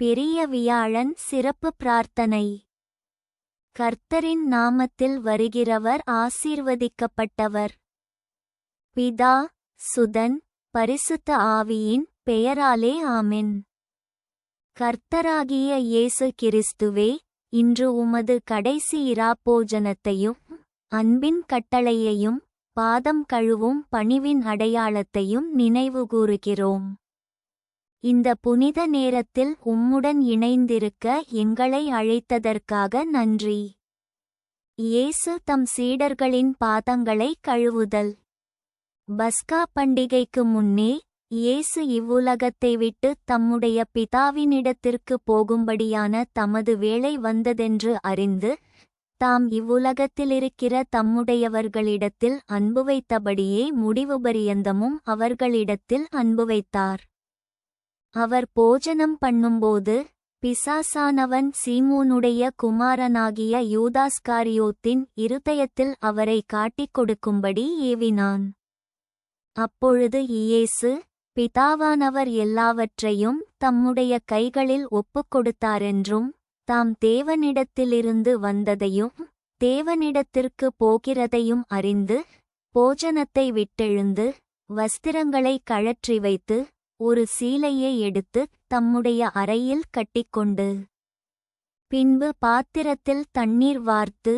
பெரிய வியாழன் சிறப்பு பிரார்த்தனை. கர்த்தரின் நாமத்தில் வருகிறவர் ஆசீர்வதிக்கப்பட்டவர். பிதா சுதன் பரிசுத்த ஆவியின் பெயராலே ஆமென். கர்த்தராகிய இயேசு கிறிஸ்துவே இன்று உமது கடைசி இராப்போஜனத்தையும் அன்பின் கட்டளையையும் பாதம் கழுவும் பணிவின் அடையாளத்தையும் நினைவுகூறுகிறோம் இந்த புனித நேரத்தில் உம்முடன் இணைந்திருக்க எங்களை அழைத்ததற்காக நன்றி. இயேசு தம் சீடர்களின் பாதங்களை கழுவுதல். பஸ்கா பண்டிகைக்கு முன்னே இயேசு இவ்வுலகத்தை விட்டு தம்முடைய பிதாவினிடத்திற்கு போகும்படியான தமது வேளை வந்ததென்று அறிந்து தாம் இவ்வுலகத்திலிருக்கிற தம்முடையவர்களிடத்தில் அன்பு வைத்தபடியே முடிவு பரியந்தமும் அவர்களிடத்தில் அன்பு வைத்தார். அவர் போஜனம் பண்ணும்போது பிசாசானவன் சீமோனுடைய குமாரனாகிய யூதாஸ்காரியோத்தின் இருதயத்தில் அவரை காட்டிக் கொடுக்கும்படி ஏவினான். அப்பொழுது இயேசு பிதாவானவர் எல்லாவற்றையும் தம்முடைய கைகளில் ஒப்புக் கொடுத்தாரென்றும் தாம் தேவனிடத்திலிருந்து வந்ததையும் தேவனிடத்திற்கு போகிறதையும் அறிந்து போஜனத்தை விட்டெழுந்து வஸ்திரங்களை கழற்றி வைத்து ஒரு சீலையை எடுத்து தம்முடைய அறையில் கட்டிக்கொண்டு பின்பு பாத்திரத்தில் தண்ணீர் வார்த்து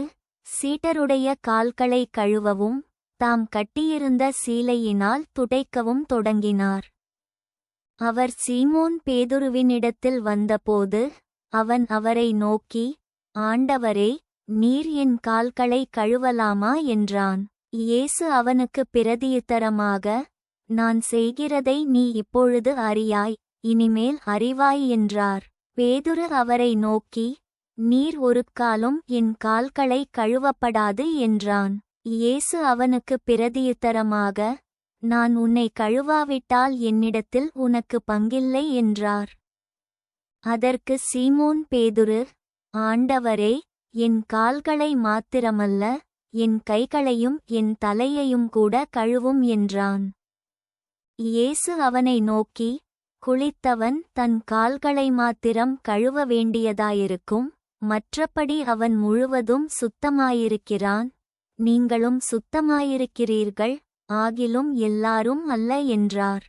சீட்டருடைய கால்களை கழுவவும் தாம் கட்டியிருந்த சீலையினால் துடைக்கவும் தொடங்கினார். அவர் சீமோன் பேதுருவினிடத்தில் வந்தபோது அவன் அவரை நோக்கி ஆண்டவரே நீர் என் கால்களை கழுவலாமா? என்றான். இயேசு அவனுக்கு பிரதியுத்தரமாக நான் செய்கிறதை நீ இப்பொழுது அறியாய் இனிமேல் அறிவாய் என்றார். பேதுரு அவரை நோக்கி நீர் ஒரு காலும் என் கால்களை கழுவப்படாது என்றான். இயேசு அவனுக்கு பிரதியுத்தரமாக நான் உன்னை கழுவாவிட்டால் என்னிடத்தில் உனக்கு பங்கில்லை என்றார். அதற்கு சீமோன் பேதுரு ஆண்டவரே என் கால்களை மாத்திரமல்ல என் கைகளையும் என் தலையையும் கூட கழுவும் என்றான். இயேசு அவனை நோக்கி குளித்தவன் தன் கால்களை மாத்திரம் கழுவ வேண்டியதாயிருக்கும் மற்றபடி அவன் முழுவதும் சுத்தமாயிருக்கிறான். நீங்களும் சுத்தமாயிருக்கிறீர்கள் ஆகிலும் எல்லாரும் அல்ல என்றார்.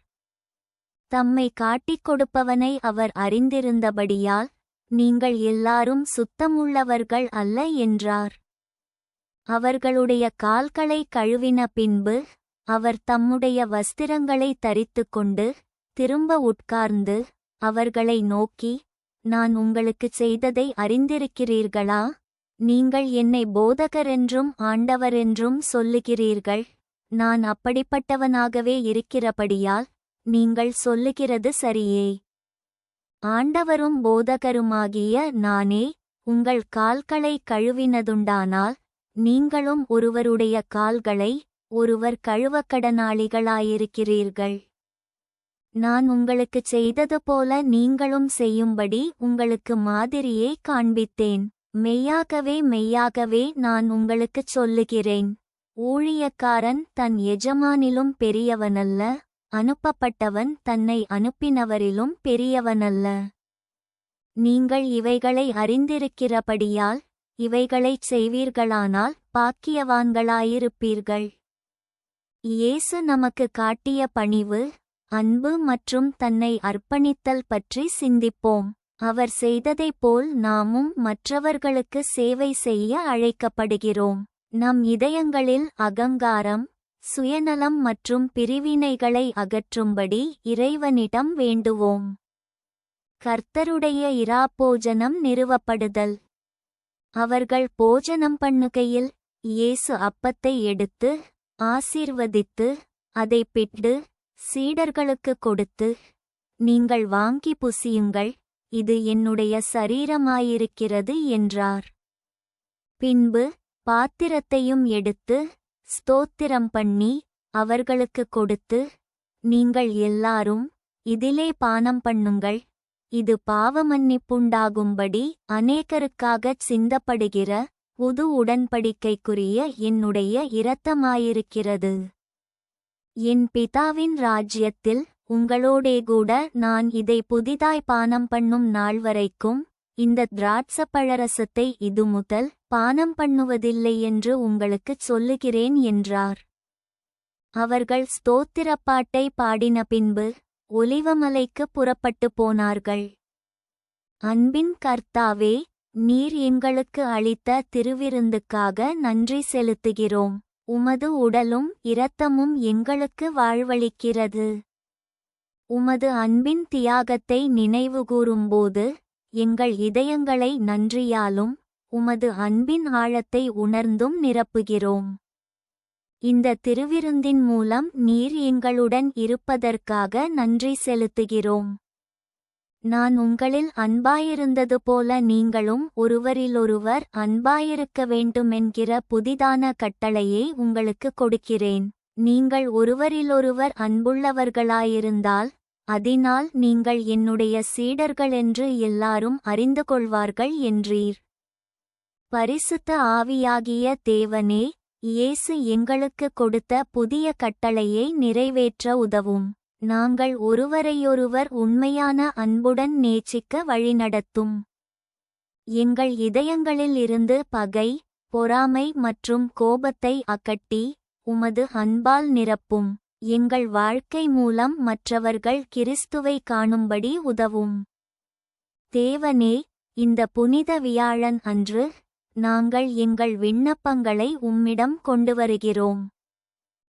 தம்மை காட்டிக் கொடுப்பவனை அவர் அறிந்திருந்தபடியால் நீங்கள் எல்லாரும் சுத்தமுள்ளவர்கள் அல்ல என்றார். அவர்களுடைய கால்களை கழுவின பின்பு அவர் தம்முடைய வஸ்திரங்களை தரித்துக்கொண்டு திரும்ப உட்கார்ந்து அவர்களை நோக்கி நான் உங்களுக்குச் செய்ததை அறிந்திருக்கிறீர்களா? நீங்கள் என்னை போதகரென்றும் ஆண்டவரென்றும் சொல்லுகிறீர்கள். நான் அப்படிப்பட்டவனாகவே இருக்கிறபடியால் நீங்கள் சொல்லுகிறது சரியே. ஆண்டவரும் போதகருமாகிய நானே உங்கள் கால்களை கழுவினதுண்டானால் நீங்களும் ஒருவருடைய கால்களை ஒருவர் கழுவக்கடனாளிகளாயிருக்கிறீர்கள். நான் உங்களுக்குச் செய்தது போல நீங்களும் செய்யும்படி உங்களுக்கு மாதிரியை காண்பித்தேன். மெய்யாகவே மெய்யாகவே நான் உங்களுக்குச் சொல்லுகிறேன். ஊழியக்காரன் தன் எஜமானிலும் பெரியவனல்ல அனுப்பப்பட்டவன் தன்னை அனுப்பினவரிலும் பெரியவனல்ல. நீங்கள் இவைகளை அறிந்திருக்கிறபடியால் இவைகளைச் செய்வீர்களானால் பாக்கியவான்களாயிருப்பீர்கள். இயேசு நமக்கு காட்டிய பணிவு அன்பு மற்றும் தன்னை அர்ப்பணித்தல் பற்றி சிந்திப்போம். அவர் செய்ததைப் போல் நாமும் மற்றவர்களுக்கு சேவை செய்ய அழைக்கப்படுகிறோம். நம் இதயங்களில் அகங்காரம் சுயநலம் மற்றும் பிரிவினைகளை அகற்றும்படி இறைவனிடம் வேண்டுவோம். கர்த்தருடைய இராப்போஜனம் நிறுவப்படுதல். அவர்கள் போஜனம் பண்ணுகையில் இயேசு அப்பத்தை எடுத்து ஆசீர்வதித்து அதை பிட்டு சீடர்களுக்கு கொடுத்து நீங்கள் வாங்கி புசியுங்கள் இது என்னுடைய சரீரமாயிருக்கிறது என்றார். பின்பு பாத்திரத்தையும் எடுத்து ஸ்தோத்திரம் பண்ணி அவர்களுக்கு கொடுத்து நீங்கள் எல்லாரும் இதிலே பானம் பண்ணுங்கள் இது பாவமன்னிப்புண்டாகும்படி அநேகருக்காகச் சிந்தப்படுகிற புது உடன்படிக்கைக்குரிய என்னுடைய இரத்தமாயிருக்கிறது. என் பிதாவின் ராஜ்யத்தில் உங்களோடே கூட நான் இதை புதிதாய் பானம் பண்ணும் நாள் வரைக்கும் இந்த திராட்சப்பழரசத்தை இது முதல் பானம் பண்ணுவதில்லை என்று உங்களுக்குச் சொல்லுகிறேன் என்றார். அவர்கள் ஸ்தோத்திரப்பாட்டை பாடின பின்பு ஒலிவமலைக்கு புறப்பட்டு போனார்கள். அன்பின் கர்த்தாவே நீர் எங்களுக்கு அளித்த திருவிருந்துக்காக நன்றி செலுத்துகிறோம். உமது உடலும் இரத்தமும் எங்களுக்கு வாழ்வளிக்கிறது. உமது அன்பின் தியாகத்தை நினைவுகூரும்போது எங்கள் இதயங்களை நன்றியாலும் உமது அன்பின் ஆழத்தை உணர்ந்தும் நிரப்புகிறோம். இந்த திருவிருந்தின் மூலம் நீர் எங்களுடன் இருப்பதற்காக நன்றி செலுத்துகிறோம். நான் உங்களில் அன்பாயிருந்தது போல நீங்களும் ஒருவரிலொருவர் அன்பாயிருக்க வேண்டுமென்கிற புதிதான கட்டளையை உங்களுக்கு கொடுக்கிறேன். நீங்கள் ஒருவரிலொருவர் அன்புள்ளவர்களாயிருந்தால் அதனால் நீங்கள் என்னுடைய சீடர்கள் என்று எல்லாரும் அறிந்து கொள்வார்கள் என்றீர். பரிசுத்த ஆவியாகிய தேவனே இயேசு எங்களுக்கு கொடுத்த புதிய கட்டளையை நிறைவேற்ற உதவும். நாங்கள் ஒருவரையொருவர் உண்மையான அன்புடன் நேசிக்க வழிநடத்தும். எங்கள் இதயங்களில் இருந்து பகை பொறாமை மற்றும் கோபத்தை அகட்டி உமது அன்பால் நிரப்பும். எங்கள் வாழ்க்கை மூலம் மற்றவர்கள் கிறிஸ்துவை காணும்படி உதவும். தேவனே இந்த புனித வியாழன் அன்று நாங்கள் எங்கள் விண்ணப்பங்களை உம்மிடம் கொண்டு வருகிறோம்.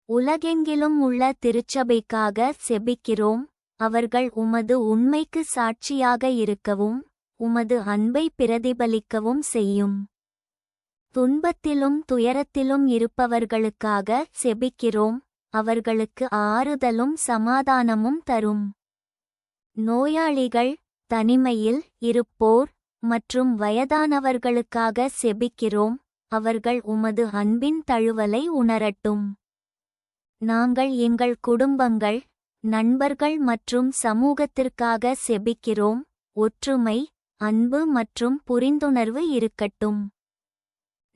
உலகெங்கிலும் உள்ள திருச்சபைக்காக செபிக்கிறோம். அவர்கள் உமது உண்மைக்கு சாட்சியாக இருக்கவும் உமது அன்பை பிரதிபலிக்கவும் செய்யும். துன்பத்திலும் துயரத்திலும் இருப்பவர்களுக்காக செபிக்கிறோம். அவர்களுக்கு ஆறுதலும் சமாதானமும் தரும். நோயாளிகள் தனிமையில் இருப்போர் மற்றும் வயதானவர்களுக்காக செபிக்கிறோம். அவர்கள் உமது அன்பின் தழுவலை உணரட்டும். நாங்கள் எங்கள் குடும்பங்கள் நண்பர்கள் மற்றும் சமூகத்திற்காக செபிக்கிறோம். ஒற்றுமை அன்பு மற்றும் புரிந்துணர்வு இருக்கட்டும்.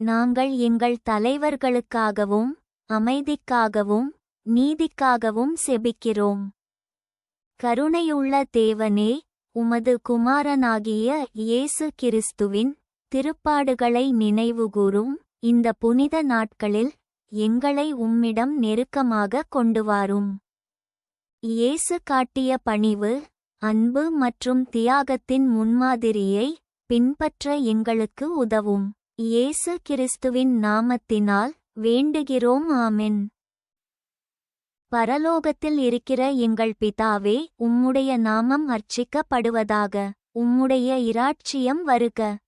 நாங்கள் எங்கள் தலைவர்களுக்காகவும் அமைதிக்காகவும் நீதிக்காகவும் செபிக்கிறோம். கருணையுள்ள தேவனே உமது குமாரனாகிய இயேசு கிறிஸ்துவின் திருப்பாடுகளை நினைவுகூரும். இந்த புனித நாட்களில் எங்களை உம்மிடம் நெருக்கமாக கொண்டுவாரும். இயேசு காட்டிய பணிவு அன்பு மற்றும் தியாகத்தின் முன்மாதிரியை பின்பற்ற எங்களுக்கு உதவும். இயேசு கிறிஸ்துவின் நாமத்தினால் வேண்டுகிறோம் ஆமென். பரலோகத்தில் இருக்கிற எங்கள் பிதாவே உம்முடைய நாமம் அர்ச்சிக்கப்படுவதாக உம்முடைய இராட்சியம் வருக.